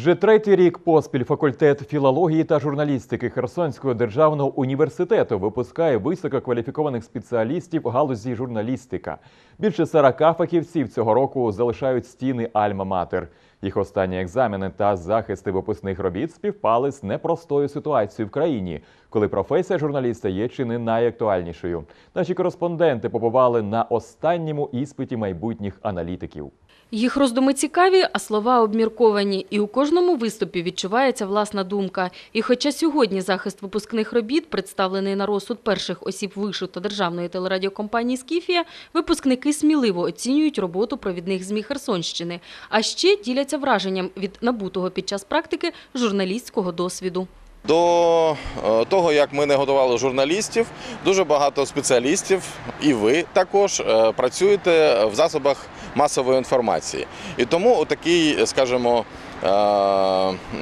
Вже третій рік поспіль факультет філології та журналістики Херсонського державного університету випускає висококваліфікованих спеціалістів галузі журналістика. Більше 40 фахівців цього року залишають стіни Альма-Матер. Їх останні екзамени та захисти випускних робіт співпали з непростою ситуацією в країні, коли професія журналіста є чи не найактуальнішою. Наші кореспонденти побували на останньому іспиті майбутніх аналітиків. Їх роздуми цікаві, а слова обмірковані. І у кожному виступі відчувається власна думка. І хоча сьогодні захист випускних робіт, представлений на розсуд перших осіб вишу та державної телерадіокомпанії «Скіфія», випускники сміливо оцінюють роботу провідних ЗМІ Херсонщини, а ще діляться враженням від набутого під час практики журналістського досвіду. До е, того, як ми не готували журналістів, дуже багато спеціалістів, і ви також е, працюєте в засобах масової інформації. І тому такий, скажімо,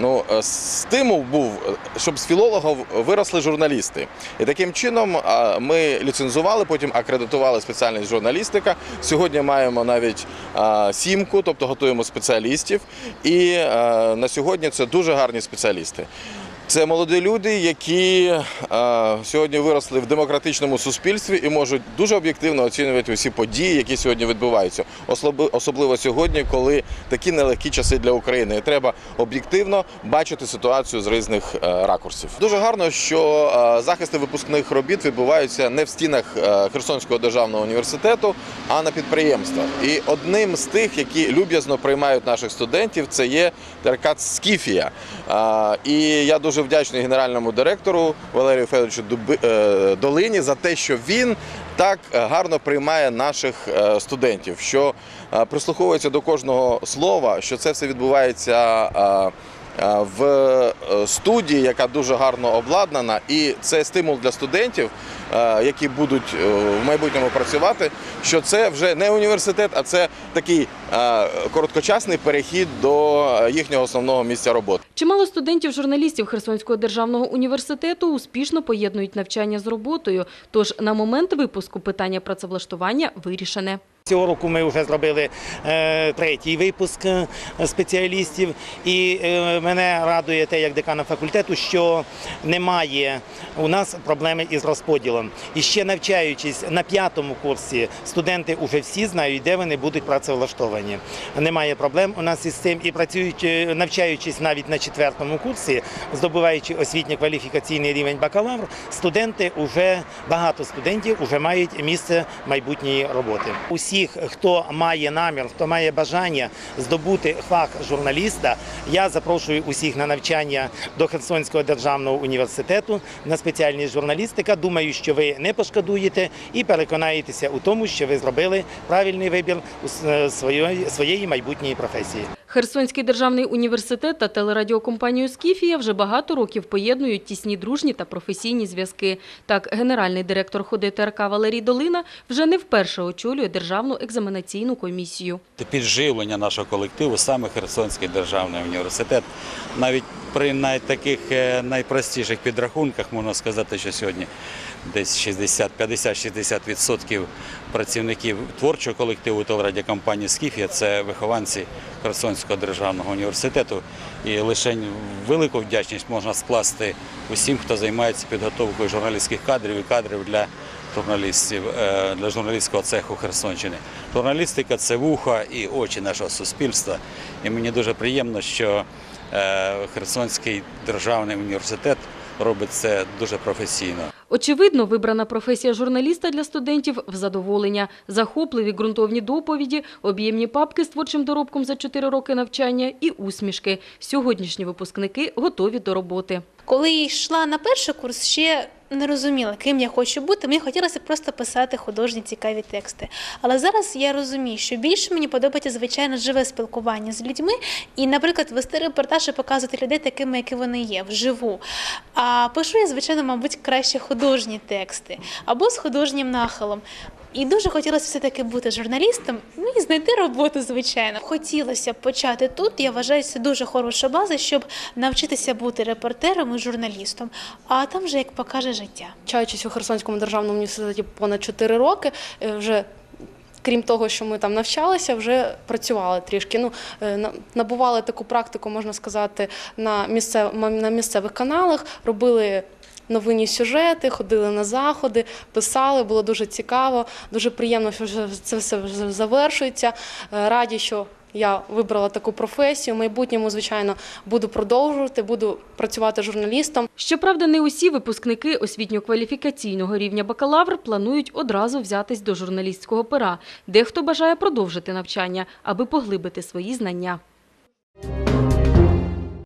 ну, е, стимул був, щоб з філологів виросли журналісти. І таким чином е, ми ліцензували, потім акредитували спеціальність журналістика. Сьогодні маємо навіть е, сімку, тобто готуємо спеціалістів. І е, на сьогодні це дуже гарні спеціалісти. Це молоді люди, які е, сьогодні виросли в демократичному суспільстві і можуть дуже об'єктивно оцінювати усі події, які сьогодні відбуваються. Особливо сьогодні, коли такі нелегкі часи для України. І треба об'єктивно бачити ситуацію з різних е, ракурсів. Дуже гарно, що е, захисти випускних робіт відбуваються не в стінах Херсонського державного університету, а на підприємствах. І одним з тих, які люб'язно приймають наших студентів, це є ТРК Скіфія. І я дуже вдячний генеральному директору Валерію Федоровичу е, Долині за те, що він так е, гарно приймає наших е, студентів, що прислуховується до кожного слова, що це все відбувається. Е, В е, студії, яка дуже гарно обладнана, і це стимул для студентів, е, які будуть в майбутньому працювати. Що це вже не університет, а це такий короткочасний перехід до їхнього основного місця роботи. Чимало студентів-журналістів Херсонського державного університету успішно поєднують навчання з роботою, тож на момент випуску питання працевлаштування вирішене. Цього року ми вже зробили е, третій випуск е, спеціалістів, і е, мене радує те, як декана факультету, що немає у нас проблеми із розподілом. І ще навчаючись на п'ятому курсі, студенти вже всі знають, де вони будуть працевлаштовані. Немає проблем у нас із цим. І працюючи, навчаючись навіть на четвертому курсі, здобуваючи освітньо-кваліфікаційний рівень бакалавр, студенти вже багато студентів вже мають місце майбутньої роботи. Усіх, хто має намір, хто має бажання здобути фах журналіста, я запрошую усіх на навчання до Херсонського державного університету на спеціальність журналістика. Думаю, що ви не пошкодуєте і переконаєтеся у тому, що ви зробили правильний вибір у своєї майбутньої професії. Херсонський державний університет та телерадіокомпанію «Скіфія» вже багато років поєднують тісні дружні та професійні зв'язки. Так, генеральний директор ходи ТРК Валерій Долина вже не вперше очолює Державну екзаменаційну комісію. підживлення нашого колективу саме Херсонський державний університет. Навіть при най- таких е, найпростіших підрахунках можна сказати, що сьогодні десь 60, 50-60% працівників творчого колективу телерадіокомпанії «Скіфія» – це вихованці Херсонського державного університету. І лише велику вдячність можна скласти усім, хто займається підготовкою журналістських кадрів і кадрів для журналістів е, для журналістського цеху Херсонщини. Журналістика це вуха і очі нашого суспільства. І мені дуже приємно, що е, Херсонський державний університет робить це дуже професійно. Очевидно, вибрана професія журналіста для студентів в задоволення. Захопливі ґрунтовні доповіді, об'ємні папки з творчим доробком за 4 роки навчання і усмішки. Сьогоднішні випускники готові до роботи. Коли йшла на перший курс, ще не розуміла, ким я хочу бути. Мені хотілося просто писати художні цікаві тексти. Але зараз я розумію, що більше мені подобається звичайно живе спілкування з людьми і, наприклад, вести репортаж і показувати людей такими, які вони є, вживу. А пишу я, звичайно, мабуть, краще художні тексти або з художнім нахилом. І дуже хотілося все-таки бути журналістом, ну і знайти роботу, звичайно. Хотілося б почати тут. Я вважаю, це дуже хороша база, щоб навчитися бути репортером і журналістом. А там вже як покаже життя. Чаючись у Херсонському державному університеті понад 4 роки, е, вже крім того, що ми там навчалися, вже працювали трішки. Ну, е, набували таку практику, можна сказати, на, місцев, на місцевих каналах, робили. Новинні сюжети, ходили на заходи, писали, було дуже цікаво, дуже приємно, що це все завершується. Е, Раді, що я вибрала таку професію. В майбутньому, звичайно, буду продовжувати, буду працювати журналістом. Щоправда, не усі випускники освітньо-кваліфікаційного рівня бакалавр планують одразу взятись до журналістського пера. Дехто бажає продовжити навчання, аби поглибити свої знання.